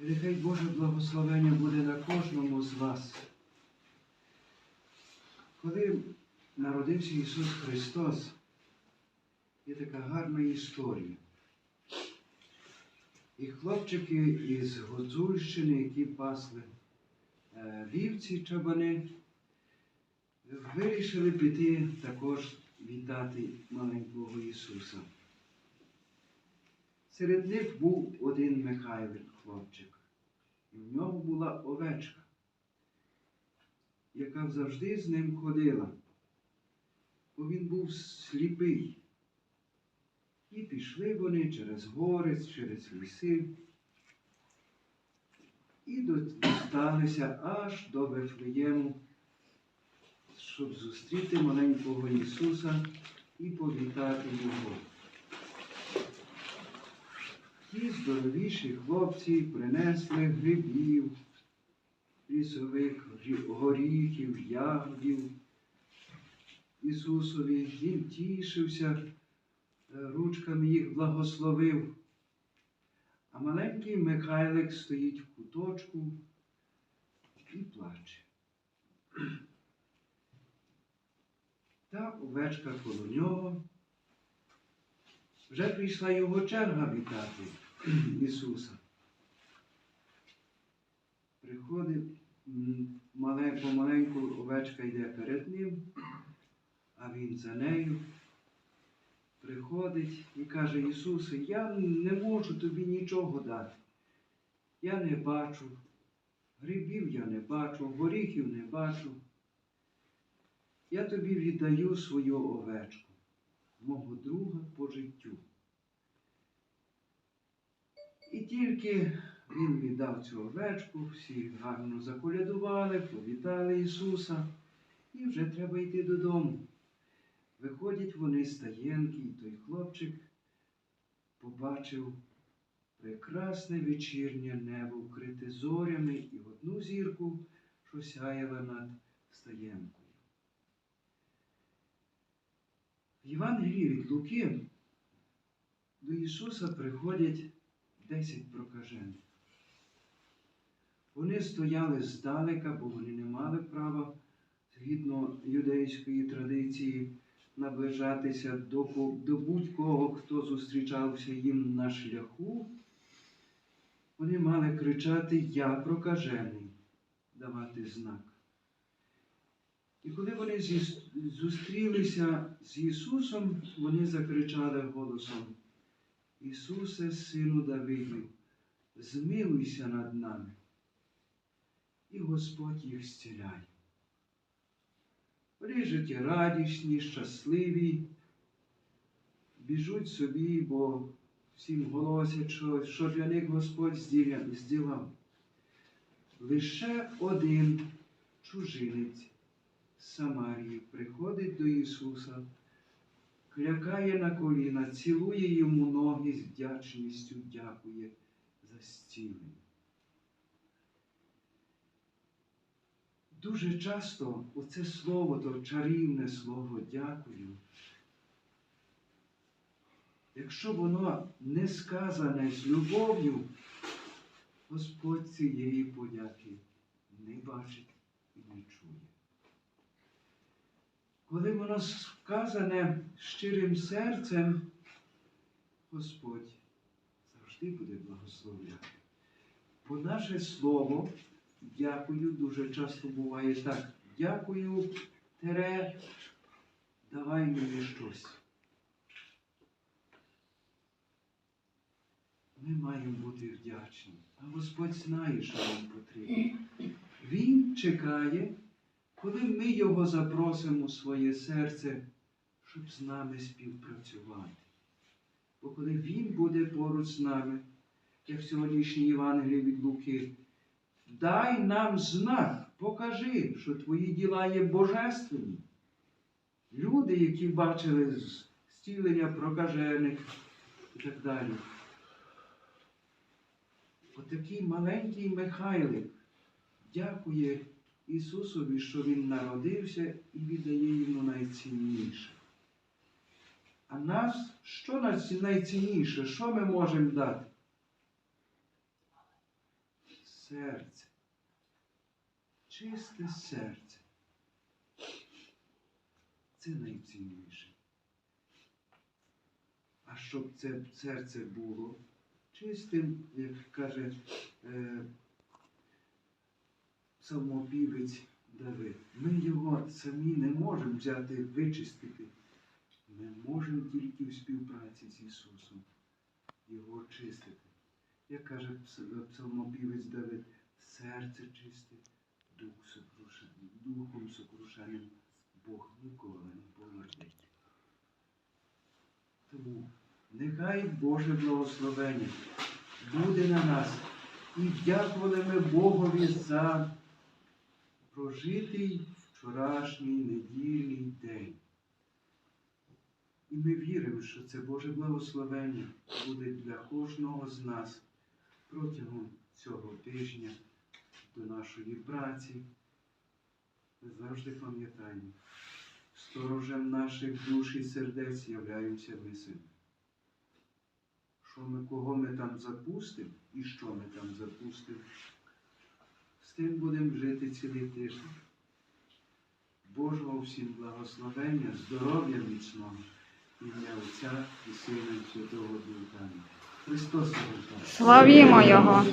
І нехай Боже благословення буде на кожному з вас. Коли народився Ісус Христос, є така гарна історія. І хлопчики із Гуцульщини, які пасли е, вівці чабани, вирішили піти також вітати маленького Ісуса. Серед них був один Михайлик, хлопчик, і в нього була овечка, яка завжди з ним ходила, бо він був сліпий. І пішли вони через гори, через ліси і дісталися аж до Вифлеєму, щоб зустріти маленького Ісуса і повітати Його. Ті здоровіші хлопці принесли грибів, лісових горіхів, ягодів. Ісусові він тішився, е, ручками їх благословив. А маленький Михайлик стоїть в куточку і плаче. Та овечка коло нього. Вже прийшла його черга вітати Ісуса. Приходить мале, помаленьку овечка йде перед ним, а він за нею. Приходить і каже, Ісусе, я не можу тобі нічого дати. Я не бачу, грибів я не бачу, горіхів не бачу. Я тобі віддаю свою овечку, мого друга по життю. І тільки він віддав цю овечку, всі гарно заколядували, повітали Ісуса, і вже треба йти додому. Виходять вони з таєнки, і той хлопчик побачив прекрасне вечірнє небо, вкрите зорями і одну зірку, що сяяла над стаєнкою. В Євангелії від Луки до Ісуса приходять десять прокажених. Вони стояли здалека, бо вони не мали права, згідно юдейської традиції, наближатися до, до будь-кого, хто зустрічався їм на шляху. Вони мали кричати Я прокажений, давати знак. І коли вони зустрілися з Ісусом, вони закричали голосом Ісусе, Сину Давидів, змилуйся над нами. І Господь їх зціляє. Вони життєрадісні, щасливі, біжуть собі, бо всім голосять, що, що для них Господь зділав. Лише один чужинець Самарії приходить до Ісуса, клякає на коліна, цілує йому ноги з вдячністю, дякує за зцілення. Дуже часто оце слово, то чарівне слово дякую. Якщо воно не сказане з любов'ю, Господь цієї подяки не бачить і не чує. Коли воно сказане щирим серцем, Господь завжди буде благословляти. Бо наше слово дякую дуже часто буває так. Дякую, тере, давай мені щось. Ми маємо бути вдячні. А Господь знає, що нам потрібно. Він чекає, коли ми його запросимо у своє серце, щоб з нами співпрацювати. Бо коли Він буде поруч з нами, як в сьогоднішній Євангелії від Луки, дай нам знак, покажи, що твої діла є божественні. Люди, які бачили зцілення прокажених і так далі. Отакий маленький Михайлик дякує Ісусові, що Він народився і віддає йому найцінніше. А нас, що найцінніше, що ми можемо дати? серце. Чисте серце. Це найцінніше. А щоб це серце було чистим, як каже е, псалмопівець Давид, ми його самі не можемо взяти, вичистити. Ми можемо тільки в співпраці з Ісусом його очистити. Як каже пс- псалмопівець Давид, серце чисте, дух сокрушений, духом сокрушеним Бог ніколи не помердить. Тому нехай Боже благословення буде на нас. І дякували ми Богові за прожитий вчорашній недільний день. І ми віримо, що це Боже благословення буде для кожного з нас протягом цього тижня до нашої праці. Ми завжди пам'ятаємо, сторожем наших душ і сердець являємося ми самі. Що ми, кого ми там запустимо і що ми там запустимо, тим будемо жити цілий тиждень. Божого всім благословення, здоров'я міцного, ім'я Отця і Сина Святого Духа. Христос. Славімо Його!